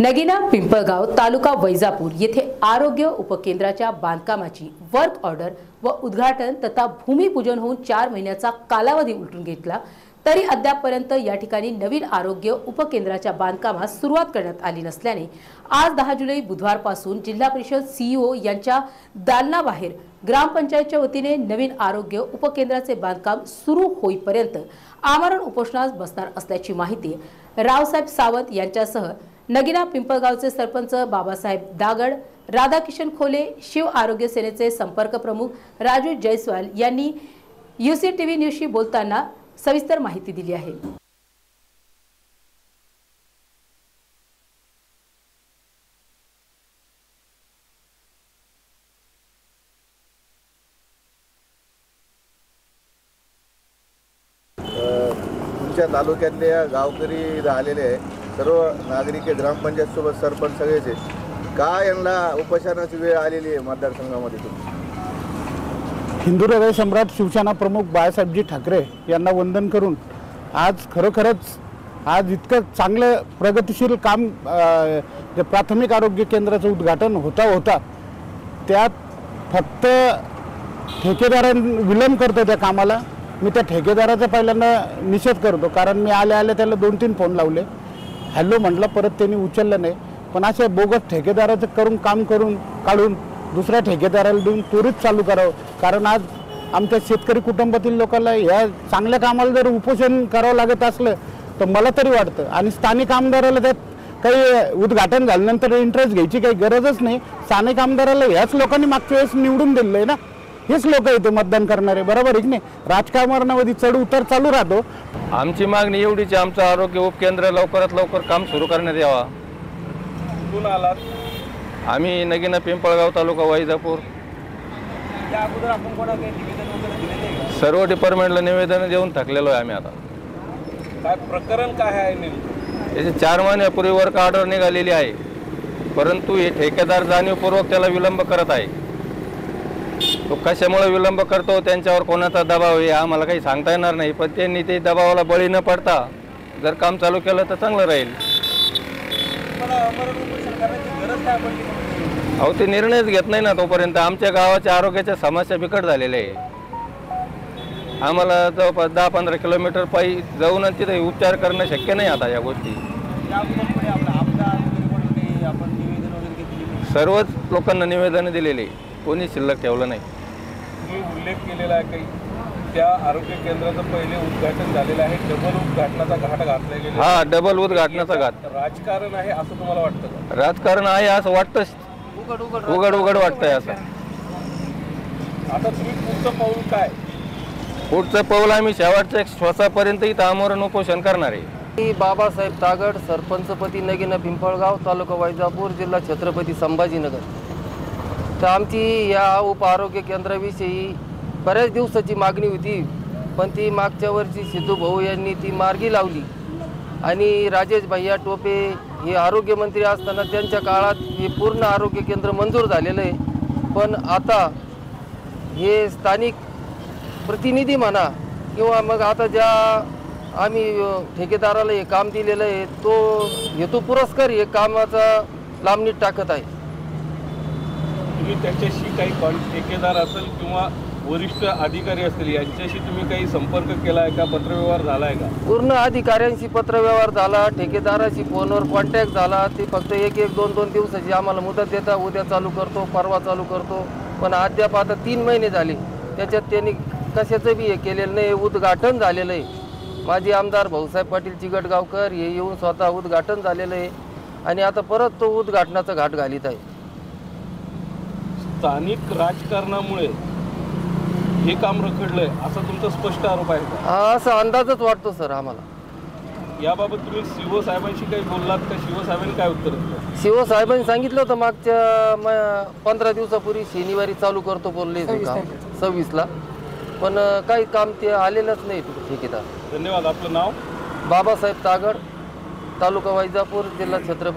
नगिना पिंपळगाव तालुका वैजापूर येथे आरोग्य उपकेंद्राच्या बांधकामाची वर्क ऑर्डर व उद्घाटन तथा भूमिपूजन होऊन चार महिन्याचा कालावधी उलटून घेतला. तरी अद्यापपर्यंत या ठिकाणी नवीन आरोग्य उपकेंद्राच्या बांधकामास सुरुवात करण्यात आली नसल्याने आज दहा जुलै बुधवारपासून जिल्हा परिषद सीईओ यांच्या दालनाबाहेर ग्रामपंचायतच्या वतीने नवीन आरोग्य उपकेंद्राचे बांधकाम सुरू होईपर्यंत आमरण उपोषणास बसणार असल्याची माहिती रावसाहेब सावंत यांच्यासह नगिना पिंपळगावचे सरपंच बाबासाहेब दागड राधाकिशन खोले शिव आरोग्य सेनेचे संपर्क प्रमुख राजू जयस्वाल यांनी युसी टीव्ही न्यूजशी बोलताना सविस्तर माहिती दिली आहे. तुमच्या तालुक्यातले गावकरी राहिलेले आहे सर्व नागरिक आहे ग्रामपंचायत सोबत सरपंच सगळेच का यांना उपोषणाची वेळ आलेली आहे मतदारसंघामध्ये तुम्ही? हिंदू हृदय सम्राट शिवसेना प्रमुख बाळासाहेबजी ठाकरे यांना वंदन करून आज खरोखरच आज इतकं चांगलं प्रगतिशील काम जे प्राथमिक आरोग्य केंद्राचं उद्घाटन होता होता त्यात फक्त ठेकेदारां विलंब करतो त्या कामाला. मी त्या ठेकेदाराचा पहिल्यांदा निषेध करतो कारण मी आल्या आल्या त्याला दोन तीन फोन लावले. हॅलो म्हटलं परत त्यांनी उचललं नाही. पण असे बोगस ठेकेदाराचं करून काम करून काढून दुसऱ्या ठेकेदाराला देऊन त्वरित चालू करावं. कारण आज आमच्या शेतकरी कुटुंबातील लोकांना ह्या चांगल्या कामाला जर उपोषण करावं लागत असलं तर मला तरी वाटतं. आणि स्थानिक आमदाराला त्यात काही उद्घाटन झाल्यानंतर इंटरेस्ट घ्यायची काही गरजच नाही. स्थानिक आमदाराला ह्याच लोकांनी मागच्या वेळेस निवडून दिलेलं आहे ना. हेच लोक इथे मतदान करणारे. बरोबर आहे की नाही? राजकारणामध्ये चढ उतार चालू राहतो. आमची मागणी एवढीच आहे, आमचं आरोग्य उपकेंद्र लवकरात लवकर काम सुरू करण्यात यावा. कुठून आलात? आम्ही नगिना पिंपळगाव तालुका वैजापूर. त्या अगोदर आपण कोणा काही निवेदन वगैरे दिलेले आहे का? सर्व डिपार्टमेंटला निवेदन देऊन थकलेलो आहे आम्ही आता. काय प्रकरण काय आहे नेमकं? याची चार महिन्यापूर्वी वर्क ऑर्डर निघालेली आहे. परंतु हे ठेकेदार जाणीवपूर्वक त्याला विलंब करत आहे. तो कशामुळे विलंब करतो? त्यांच्यावर कोणाचा दबाव आहे? आम्हाला काही सांगता येणार नाही. पण त्यांनी ते दबावाला बळी न पडता जर काम चालू केलं तर चांगलं राहील. अहो ते निर्णयच घेत नाही ना तोपर्यंत. आमच्या गावाच्या आरोग्याच्या समस्या बिकट झालेल्या आहे. आम्हाला जवळपास दहा पंधरा किलोमीटर पायी जाऊन तिथे उपचार करणं शक्य नाही आता या गोष्टी. सर्वच लोकांना निवेदन आहे. कोणी शिल्लक ठेवलं नाही. तुम्ही उल्लेख केलेला आहे काही त्या आरोग्य केंद्राचं पहिले उद्घाटन झालेलं आहे. डबल उद्घाटनाचा घाट घातला गेला हा डबल उद्घाटनाचा घात राजकारण आहे असं तुम्हाला वाटतं का? राजकारण आहे असं वाटतं उघड उघड वाटतंय असं. आता तुम्ही पुढचं पाऊल काय? पुढचं पाऊल आम्ही शेवटच्या श्वासापर्यंत इथं आमरण उपोषण करणार आहे. मी बाबासाहेब तागड सरपंचपती नगिना पिंपळगाव तालुका वैजापूर जिल्हा छत्रपती संभाजीनगर. तर आमची या उप आरोग्य केंद्राविषयी बऱ्याच दिवसाची मागणी होती पण ती मागच्या वर्षी सिद्धू भाऊ यांनी ती मार्गी लावली. आणि राजेश भैया टोपे हे आरोग्यमंत्री असताना त्यांच्या काळात हे पूर्ण आरोग्य केंद्र मंजूर झालेलं आहे. पण आता हे स्थानिक प्रतिनिधी म्हणा किंवा मग आता ज्या आम्ही ठेकेदाराला हे काम दिलेलं आहे तो हेतुपुरस्कर हे कामाचा लांबणीत टाकत आहे. तुम्ही त्याच्याशी काही कॉन ठेकेदार असेल किंवा वरिष्ठ अधिकारी असतील यांच्याशी तुम्ही काही संपर्क केला आहे का? पत्रव्यवहार झाला आहे का? पूर्ण अधिकाऱ्यांशी पत्रव्यवहार झाला ठेकेदाराशी फोनवर कॉन्टॅक्ट झाला. ते फक्त एक एक दोन दोन दिवसाची आम्हाला मुदत देता उद्या चालू करतो परवा चालू करतो. पण अद्याप आता तीन महिने झाले. त्याच्यात त्यांनी कशाचं बी हे केलेलं नाही उद्घाटन झालेलं आहे. माजी आमदार भाऊसाहेब पाटील चिगटगावकर हे येऊन स्वतः उद्घाटन झालेलं आहे. आणि आता परत तो उद्घाटनाचा घाट घालीत आहे. स्थानिक राजकारणामुळे हे काम रखडलंय असा तुमचा स्पष्ट आरोप आहे का? हा असा अंदाजच वाटतो सर आम्हाला. याबाबत तुम्ही शिव साहेबांशी काही बोललात का? शिवसाहेबांनी काय उत्तर दिलं? शिवसाहेबांनी सांगितलं होतं मागच्या म- पंधरा दिवसापूर्वी शनिवारी चालू करतो बोलले होते काम. सव्वीसला. पण काही काम ते आलेलंच नाही ठेकेदार धन्यवाद. आपलं नाव? बाबासाहेब तागड तालुका वैजापूर जिल्हा छत्रपती